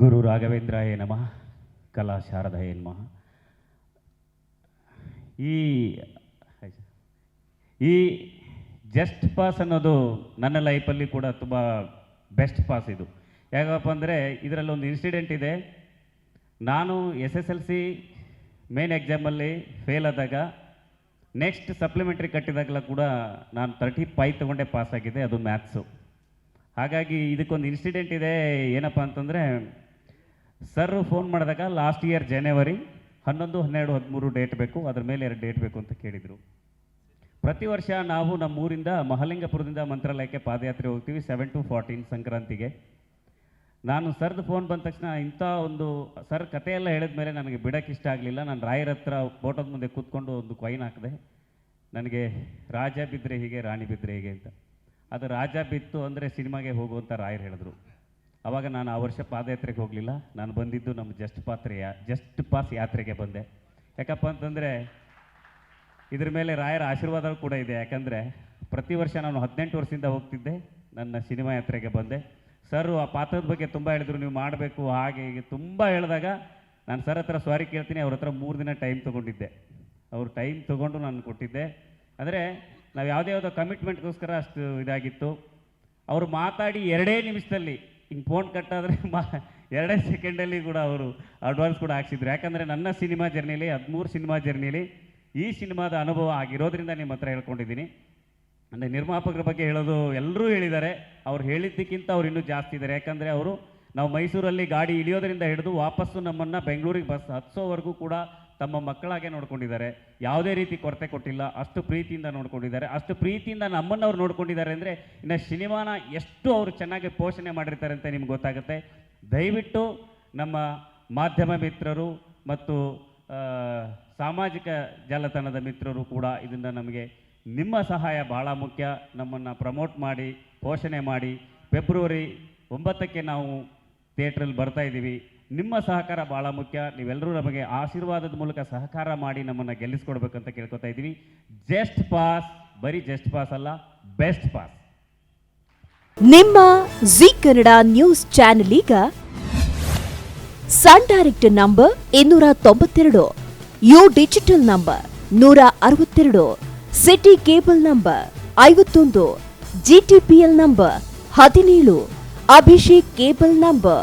ಗುರು ರಾಘವೇಂದ್ರಾಯ ನಮಃ. ಕಲಾ ಶಾರದಾಯ ನಮಃ ಈ ಈ ಜಸ್ಟ್ ಪಾಸ್ ಅನ್ನೋದು ನನ್ನ ಲೈಫಲ್ಲಿ ಕೂಡ ತುಂಬ ಬೆಸ್ಟ್ ಪಾಸ್ ಇದು. ಯಾಕಪ್ಪ ಅಂದರೆ ಇದರಲ್ಲಿ ಒಂದು ಇನ್ಸಿಡೆಂಟ್ ಇದೆ. ನಾನು S S L C main ಎಕ್ಸಾಮಲ್ಲಿ ಫೇಲ್ ಆದಾಗ ನೆಕ್ಸ್ಟ್ ಸಪ್ಲಿಮೆಂಟ್ರಿ ಕಟ್ಟಿದಾಗಲ ಕೂಡ ನಾನು ತರ್ಟಿ ಫೈವ್ ತೊಗೊಂಡೆ ಪಾಸ್ ಆಗಿದೆ, ಅದು ಮ್ಯಾಥ್ಸು ಹಾಗಾಗಿ ಇದಕ್ಕೊಂದು ಇನ್ಸಿಡೆಂಟ್ ಇದೆ ಏನಪ್ಪ ಅಂತಂದರೆ ಸರ್ ಫೋನ್ ಮಾಡಿದಾಗ ಲಾಸ್ಟ್ ಇಯರ್ ಜನವರಿ ಹನ್ನೊಂದು, ಹನ್ನೆರಡು, ಹದಿಮೂರು ಡೇಟ್ ಬೇಕು. ಅದ್ರ ಮೇಲೆ ಎರಡು ಡೇಟ್ ಬೇಕು ಅಂತ ಕೇಳಿದರು. ಪ್ರತಿ ವರ್ಷ ನಾವು ನಮ್ಮೂರಿಂದ ಮಹಾಲಿಂಗಪುರದಿಂದ ಮಂತ್ರಾಲಯಕ್ಕೆ ಪಾದಯಾತ್ರೆ ಹೋಗ್ತೀವಿ ಸೆವೆನ್ ಟು ಫಾರ್ಟೀನ್ ಸಂಕ್ರಾಂತಿಗೆ. ನಾನು ಸರ್ದು ಫೋನ್ ಬಂದ ತಕ್ಷಣ ಇಂಥ ಒಂದು ಸರ್ ಕಥೆಯೆಲ್ಲ ಹೇಳಿದ ಮೇಲೆ ನನಗೆ ಬಿಡಕ್ಕೆ ಇಷ್ಟ ಆಗಲಿಲ್ಲ. ನಾನು ರಾಯರ ಹತ್ರ ಫೋಟೋದ ಮುಂದೆ ಕೂತ್ಕೊಂಡು ಒಂದು ಕೊಯ್ನ್ ಹಾಕಿದೆ. ನನಗೆ ರಾಜ ಬಿದ್ದರೆ ಹೀಗೆ, ರಾಣಿ ಬಿದ್ದರೆ ಹೀಗೆ ಅಂತ. ಅದು ರಾಜ ಬಿತ್ತು ಅಂದರೆ ಸಿನಿಮಾಗೆ ಹೋಗುವಂಥ ರಾಯರು ಹೇಳಿದ್ರು. ಅವಾಗ ನಾನು ಆ ವರ್ಷ ಪಾದಯಾತ್ರೆಗೆ ಹೋಗಲಿಲ್ಲ. ನಾನು ಬಂದಿದ್ದು ನಮ್ಮ ಜಸ್ಟ್ ಪಾತ್ರೆಯ, ಜಸ್ಟ್ ಪಾಸ್ ಯಾತ್ರೆಗೆ ಬಂದೆ. ಯಾಕಪ್ಪ ಅಂತಂದರೆ ಇದ್ರ ಮೇಲೆ ರಾಯರ ಆಶೀರ್ವಾದ ಕೂಡ ಇದೆ. ಯಾಕಂದರೆ ಪ್ರತಿ ವರ್ಷ ನಾನು ಹದಿನೆಂಟು ವರ್ಷದಿಂದ ಹೋಗ್ತಿದ್ದೆ, ನನ್ನ ಸಿನಿಮಾ ಯಾತ್ರೆಗೆ ಬಂದೆ. ಸರ್, ಆ ಪಾತ್ರದ ಬಗ್ಗೆ ತುಂಬ ಹೇಳಿದ್ರು, ನೀವು ಮಾಡಬೇಕು, ಹಾಗೆ ಹೀಗೆ ತುಂಬ ಹೇಳಿದಾಗ ನಾನು ಸರ್ ಹತ್ರ ಸಾರಿ ಕೇಳ್ತೀನಿ, ಅವ್ರ ಹತ್ರ ಮೂರು ದಿನ ಟೈಮ್ ತೊಗೊಂಡಿದ್ದೆ. ಅವರು ಟೈಮ್ ತೊಗೊಂಡು ನಾನು ಕೊಟ್ಟಿದ್ದೆ. ಅಂದರೆ ನಾವು ಯಾವುದೇ ಯಾವುದೋ ಕಮಿಟ್ಮೆಂಟ್ಗೋಸ್ಕರ ಅಷ್ಟು ಇದಾಗಿತ್ತು. ಅವರು ಮಾತಾಡಿ ಎರಡೇ ನಿಮಿಷದಲ್ಲಿ ಹಿಂಗೆ ಫೋನ್ ಕಟ್ಟಾದರೆ ಮಾ ಎರಡೇ ಸೆಕೆಂಡಲ್ಲಿ ಕೂಡ ಅವರು ಅಡ್ವಾನ್ಸ್ ಕೂಡ ಹಾಕ್ಸಿದ್ರು. ಯಾಕಂದರೆ ನನ್ನ ಸಿನಿಮಾ ಜರ್ನಿಲಿ, ಹದಿಮೂರು ಸಿನಿಮಾ ಜರ್ನಿಲಿ ಈ ಸಿನಿಮಾದ ಅನುಭವ ಆಗಿರೋದ್ರಿಂದ ನಿಮ್ಮ ಹತ್ರ ಹೇಳ್ಕೊಂಡಿದ್ದೀನಿ. ಅಂದರೆ ನಿರ್ಮಾಪಕರ ಬಗ್ಗೆ ಹೇಳೋದು ಎಲ್ಲರೂ ಹೇಳಿದ್ದಾರೆ. ಅವ್ರು ಹೇಳಿದ್ದಕ್ಕಿಂತ ಅವ್ರು ಇನ್ನೂ ಜಾಸ್ತಿ ಇದ್ದಾರೆ. ಯಾಕಂದರೆ ಅವರು ನಾವು ಮೈಸೂರಲ್ಲಿ ಗಾಡಿ ಇಳಿಯೋದರಿಂದ ಹಿಡಿದು ವಾಪಸ್ಸು ನಮ್ಮನ್ನು ಬೆಂಗಳೂರಿಗೆ ಬಸ್ ಹತ್ಸೋವರೆಗೂ ಕೂಡ ತಮ್ಮ ಮಕ್ಕಳಾಗೆ ನೋಡ್ಕೊಂಡಿದ್ದಾರೆ. ಯಾವುದೇ ರೀತಿ ಕೊರತೆ ಕೊಟ್ಟಿಲ್ಲ. ಅಷ್ಟು ಪ್ರೀತಿಯಿಂದ ನೋಡ್ಕೊಂಡಿದ್ದಾರೆ. ಅಷ್ಟು ಪ್ರೀತಿಯಿಂದ ನಮ್ಮನ್ನು ಅವ್ರು ನೋಡ್ಕೊಂಡಿದ್ದಾರೆ ಅಂದರೆ ಇನ್ನು ಸಿನಿಮಾನ ಎಷ್ಟು ಅವರು ಚೆನ್ನಾಗಿ ಪೋಷಣೆ ಮಾಡಿರ್ತಾರೆ ಅಂತ ನಿಮ್ಗೆ ಗೊತ್ತಾಗುತ್ತೆ. ದಯವಿಟ್ಟು ನಮ್ಮ ಮಾಧ್ಯಮ ಮಿತ್ರರು ಮತ್ತು ಸಾಮಾಜಿಕ ಜಾಲತಾಣದ ಮಿತ್ರರು ಕೂಡ ಇದನ್ನು ನಮಗೆ ನಿಮ್ಮ ಸಹಾಯ ಭಾಳ ಮುಖ್ಯ. ನಮ್ಮನ್ನು ಪ್ರಮೋಟ್ ಮಾಡಿ, ಪೋಷಣೆ ಮಾಡಿ. ಫೆಬ್ರವರಿ ಒಂಬತ್ತಕ್ಕೆ ನಾವು ಥಿಯೇಟ್ರಲ್ಲಿ ಬರ್ತಾ ಇದ್ದೀವಿ. ನಿಮ್ಮ ಸಹಕಾರ ಭಾಳ ಮುಖ್ಯ. ನೀವೆಲ್ಲರೂ ನಮಗೆ ಆಶೀರ್ವಾದದ ಮೂಲಕ ಸಹಕಾರ ಮಾಡಿ ನಮ್ಮನ್ನು ಗೆಲ್ಲಿಸ್ಕೊಡ್ಬೇಕಂತ ಕೇಳ್ಕೊತಾ ಇದ್ದೀವಿ. ಜಸ್ಟ್ ಪಾಸ್, ಬರೀ ಜಸ್ಟ್ ಪಾಸ್ ಅಲ್ಲ, ಬೆಸ್ಟ್ ಪಾಸ್. ನಿಮ್ಮ ಜಿ ಕನ್ನಡ ನ್ಯೂಸ್ ಚಾನೆಲ್ ಈಗ ಸನ್ ಡೈರೆಕ್ಟ್ ನಂಬರ್ ಇನ್ನೂರ ತೊಂಬತ್ತೆರಡು, ಯು ಡಿಜಿಟಲ್ ನಂಬರ್ ನೂರ ಅರವತ್ತೆರಡು, ಸಿಟಿ ಕೇಬಲ್ ನಂಬರ್ ಐವತ್ತೊಂದು ಜಿಟಿಪಿಎಲ್ ನಂಬರ್ ಹದಿನೇಳು, ಅಭಿಷೇಕ್ ಕೇಬಲ್ ನಂಬರ್